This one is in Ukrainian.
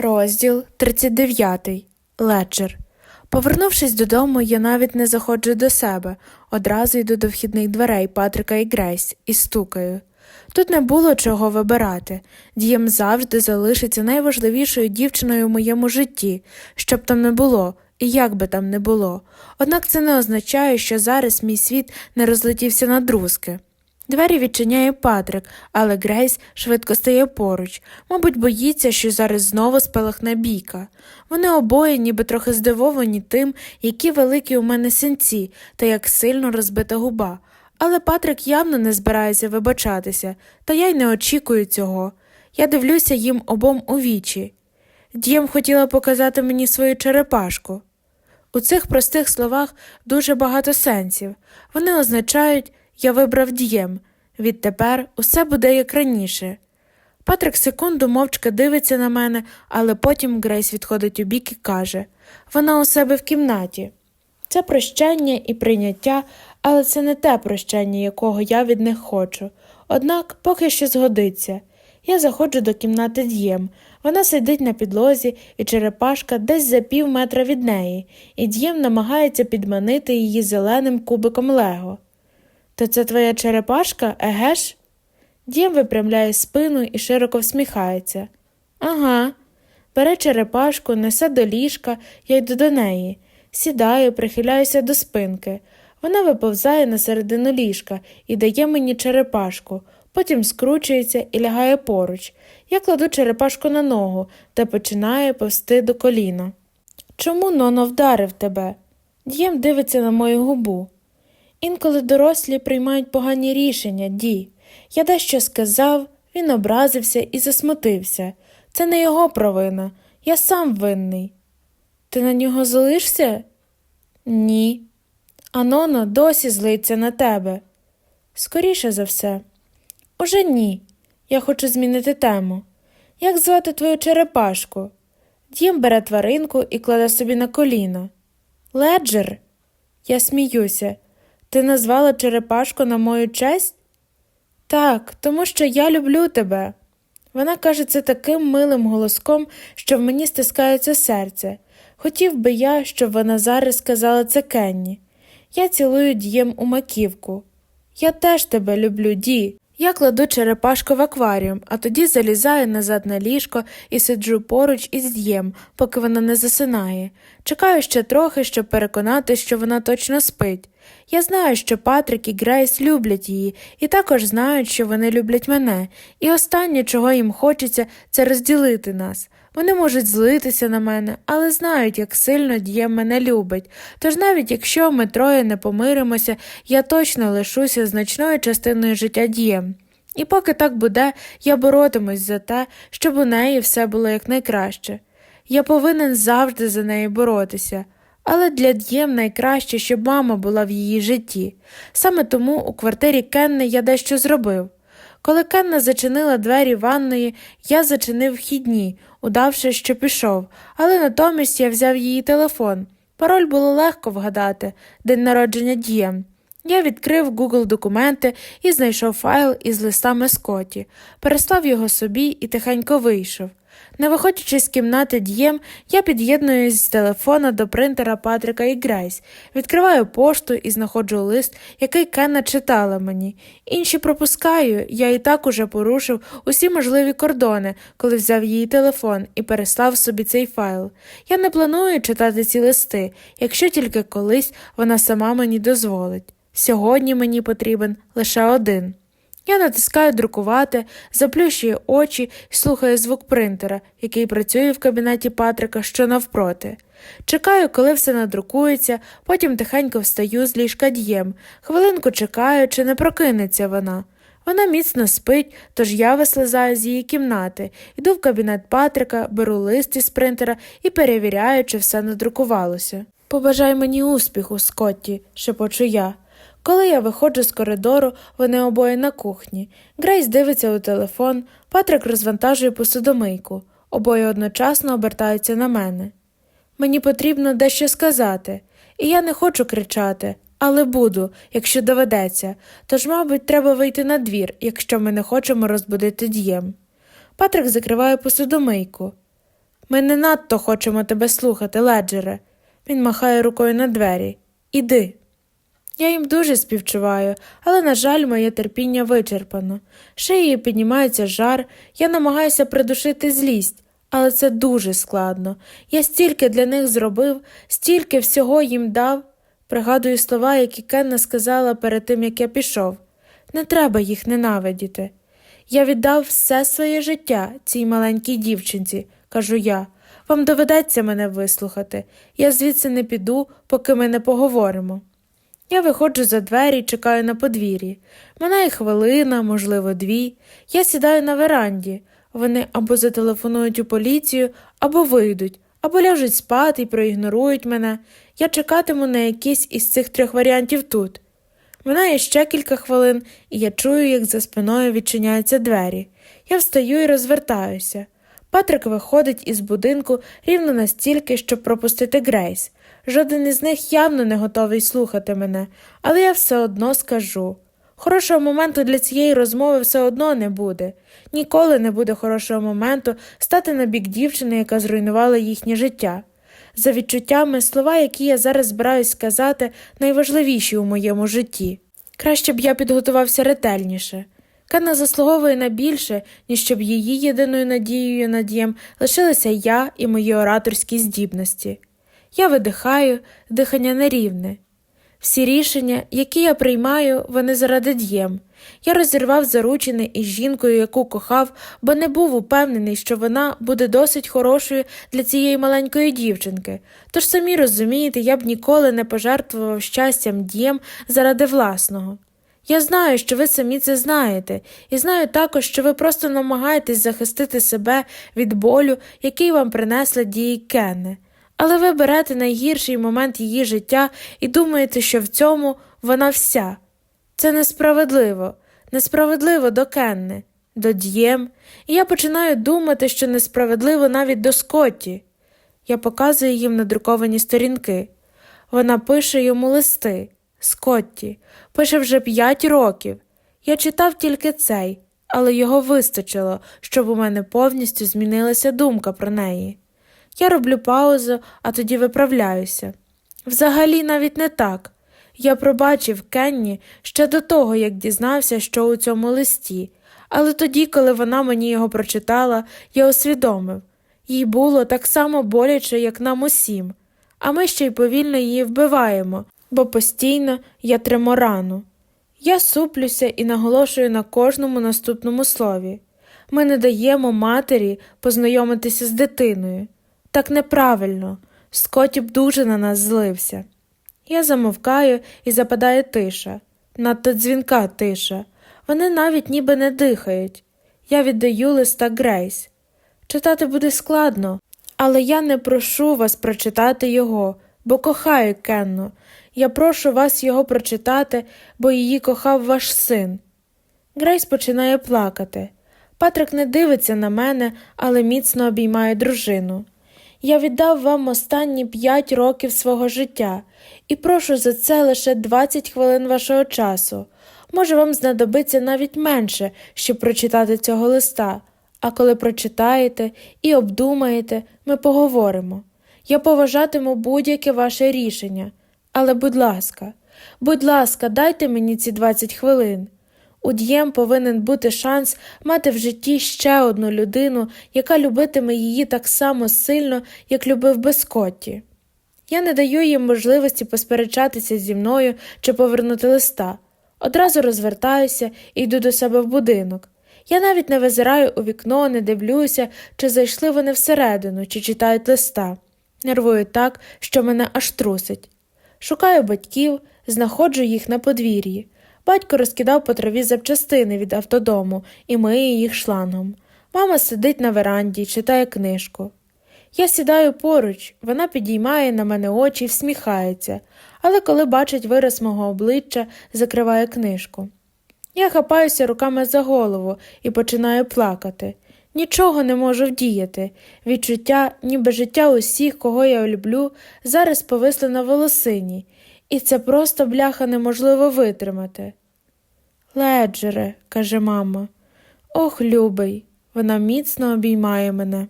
Розділ 39. Леджер. Повернувшись додому, я навіть не заходжу до себе, одразу йду до вхідних дверей Патрика і Грейс і стукаю. Тут не було чого вибирати. Дієм завжди залишиться найважливішою дівчиною в моєму житті, щоб там не було, і як би там не було. Однак це не означає, що зараз мій світ не розлетівся на друзки. Двері відчиняє Патрик, але Грейс швидко стає поруч. Мабуть, боїться, що зараз знову спалахне бійка. Вони обоє ніби трохи здивовані тим, які великі у мене синці та як сильно розбита губа. Але Патрик явно не збирається вибачатися, та я й не очікую цього. Я дивлюся їм обом у вічі. Дієм хотіла показати мені свою черепашку. У цих простих словах дуже багато сенсів. Вони означають я вибрав дієм. Відтепер усе буде як раніше. Патрик секунду мовчки дивиться на мене, але потім Грейс відходить у бік і каже вона у себе в кімнаті. Це прощання і прийняття, але це не те прощання, якого я від них хочу. Однак поки що згодиться. Я заходжу до кімнати Д'єм. Вона сидить на підлозі, і черепашка десь за пів метра від неї, і Д'єм намагається підманити її зеленим кубиком Лего. То це твоя черепашка, еге ж? Дім випрямляє спину і широко всміхається. Ага. Бере черепашку, несе до ліжка, я йду до неї. Сідаю, прихиляюся до спинки. Вона виповзає на середину ліжка і дає мені черепашку, потім скручується і лягає поруч. Я кладу черепашку на ногу та починаю повсти до коліна. Чому Ноно вдарив тебе? Дієм дивиться на мою губу. Інколи дорослі приймають погані рішення, Ді. Я дещо сказав, він образився і засмутився. Це не його провина, я сам винний. Ти на нього злишся? Ні. А Ноно досі злиться на тебе. Скоріше за все. Уже ні. Я хочу змінити тему. Як звати твою черепашку? Дім бере тваринку і кладе собі на коліно. Леджер? Я сміюся. Ти назвала черепашку на мою честь? Так, тому що я люблю тебе. Вона каже це таким милим голоском, що в мені стискається серце. Хотів би я, щоб вона зараз сказала це Кенні. Я цілую дієм у маківку. Я теж тебе люблю, Ді. Я кладу черепашку в акваріум, а тоді залізаю назад на ліжко і сиджу поруч із з'єм, поки вона не засинає. Чекаю ще трохи, щоб переконати, що вона точно спить. Я знаю, що Патрик і Грейс люблять її, і також знають, що вони люблять мене, і останнє, чого їм хочеться, це розділити нас. Вони можуть злитися на мене, але знають, як сильно Дієм мене любить. Тож навіть якщо ми троє не помиримося, я точно лишуся значною частиною життя Дієм. І поки так буде, я боротимусь за те, щоб у неї все було якнайкраще. Я повинен завжди за неї боротися. Але для Д'єм найкраще, щоб мама була в її житті. Саме тому у квартирі Кенни я дещо зробив. Коли Кенна зачинила двері ванної, я зачинив вхідні, удавши, що пішов, але натомість я взяв її телефон. Пароль було легко вгадати день народження дієм. Я відкрив Google документи і знайшов файл із листами Скотті, переслав його собі і тихенько вийшов. Не виходячи з кімнати дієм, я під'єднуюсь з телефона до принтера Патрика і Грейс, відкриваю пошту і знаходжу лист, який Кенна читала мені. Інші пропускаю, я і так уже порушив усі можливі кордони, коли взяв її телефон і переслав собі цей файл. Я не планую читати ці листи, якщо тільки колись вона сама мені дозволить. Сьогодні мені потрібен лише один. Я натискаю друкувати, заплющую очі і слухаю звук принтера, який працює в кабінеті Патрика, що навпроти. Чекаю, коли все надрукується, потім тихенько встаю з ліжка дієм, хвилинку чекаю, чи не прокинеться вона. Вона міцно спить, тож я вислизаю з її кімнати, йду в кабінет Патрика, беру лист із принтера і перевіряю, чи все надрукувалося. Побажай мені успіху, Скотті, шепочу я. Коли я виходжу з коридору, вони обоє на кухні. Грейс дивиться у телефон, Патрик розвантажує посудомийку. Обоє одночасно обертаються на мене. Мені потрібно дещо сказати, і я не хочу кричати, але буду, якщо доведеться, тож, мабуть, треба вийти на двір, якщо ми не хочемо розбудити дієм. Патрик закриває посудомийку. Ми не надто хочемо тебе слухати, леджере. Він махає рукою на двері. Іди. Я їм дуже співчуваю, але, на жаль, моє терпіння вичерпано. Шиї піднімається жар, я намагаюся придушити злість, але це дуже складно. Я стільки для них зробив, стільки всього їм дав. Пригадую слова, які Кенна сказала перед тим, як я пішов. Не треба їх ненавидіти. Я віддав все своє життя цій маленькій дівчинці, кажу я. Вам доведеться мене вислухати. Я звідси не піду, поки ми не поговоримо. Я виходжу за двері і чекаю на подвір'ї. Минає хвилина, можливо, дві. Я сідаю на веранді. Вони або зателефонують у поліцію, або вийдуть, або ляжуть спати і проігнорують мене. Я чекатиму на якийсь із цих трьох варіантів тут. Минає ще кілька хвилин, і я чую, як за спиною відчиняються двері. Я встаю і розвертаюся. Патрик виходить із будинку рівно настільки, щоб пропустити Грейс. Жоден із них явно не готовий слухати мене, але я все одно скажу. Хорошого моменту для цієї розмови все одно не буде. Ніколи не буде хорошого моменту стати на бік дівчини, яка зруйнувала їхнє життя. За відчуттями, слова, які я зараз збираюсь сказати, найважливіші у моєму житті. Краще б я підготувався ретельніше. Канна заслуговує на більше, ніж щоб її єдиною надією надієм лишилися я і мої ораторські здібності. Я видихаю, дихання нерівне. Всі рішення, які я приймаю, вони заради дієм. Я розірвав заручини із жінкою, яку кохав, бо не був упевнений, що вона буде досить хорошою для цієї маленької дівчинки. Тож самі розумієте, я б ніколи не пожертвував щастям дієм заради власного. Я знаю, що ви самі це знаєте, і знаю також, що ви просто намагаєтесь захистити себе від болю, який вам принесла дії Кенне. Але ви берете найгірший момент її життя і думаєте, що в цьому вона вся. Це несправедливо, несправедливо до Кенни, до Д'єм, і я починаю думати, що несправедливо навіть до Скотті. Я показую їм надруковані сторінки. Вона пише йому листи. Скотті, пише вже п'ять років. Я читав тільки цей, але його вистачило, щоб у мене повністю змінилася думка про неї. Я роблю паузу, а тоді виправляюся. Взагалі навіть не так. Я пробачив Кенні ще до того, як дізнався, що у цьому листі, але тоді, коли вона мені його прочитала, я усвідомив їй було так само боляче, як нам усім, а ми ще й повільно її вбиваємо, бо постійно я тримо рану. Я суплюся і наголошую на кожному наступному слові. Ми не даємо матері познайомитися з дитиною. Так неправильно, Скотті б дуже на нас злився. Я замовкаю і западає тиша, надто дзвінка тиша. Вони навіть ніби не дихають. Я віддаю листа Грейс. Читати буде складно, але я не прошу вас прочитати його, бо кохаю Кенну. Я прошу вас його прочитати, бо її кохав ваш син. Грейс починає плакати. Патрик не дивиться на мене, але міцно обіймає дружину. Я віддав вам останні п'ять років свого життя і прошу за це лише 20 хвилин вашого часу. Може, вам знадобиться навіть менше, щоб прочитати цього листа, а коли прочитаєте і обдумаєте, ми поговоримо. Я поважатиму будь-яке ваше рішення, але, будь ласка, будь ласка, дайте мені ці 20 хвилин. У Д'єм повинен бути шанс мати в житті ще одну людину, яка любитиме її так само сильно, як любив би Скотті. Я не даю їм можливості посперечатися зі мною чи повернути листа. Одразу розвертаюся і йду до себе в будинок. Я навіть не визираю у вікно, не дивлюся, чи зайшли вони всередину, чи читають листа. Нервую так, що мене аж трусить. Шукаю батьків, знаходжу їх на подвір'ї. Батько розкидав по траві запчастини від автодому і миє їх шлангом. Мама сидить на веранді читає книжку. Я сідаю поруч, вона підіймає на мене очі і всміхається, але коли бачить вираз мого обличчя, закриває книжку. Я хапаюся руками за голову і починаю плакати. Нічого не можу вдіяти. Відчуття, ніби життя усіх, кого я люблю, зараз повисло на волосині, і це просто бляха неможливо витримати. Леджере, каже мама, ох, любий, вона міцно обіймає мене.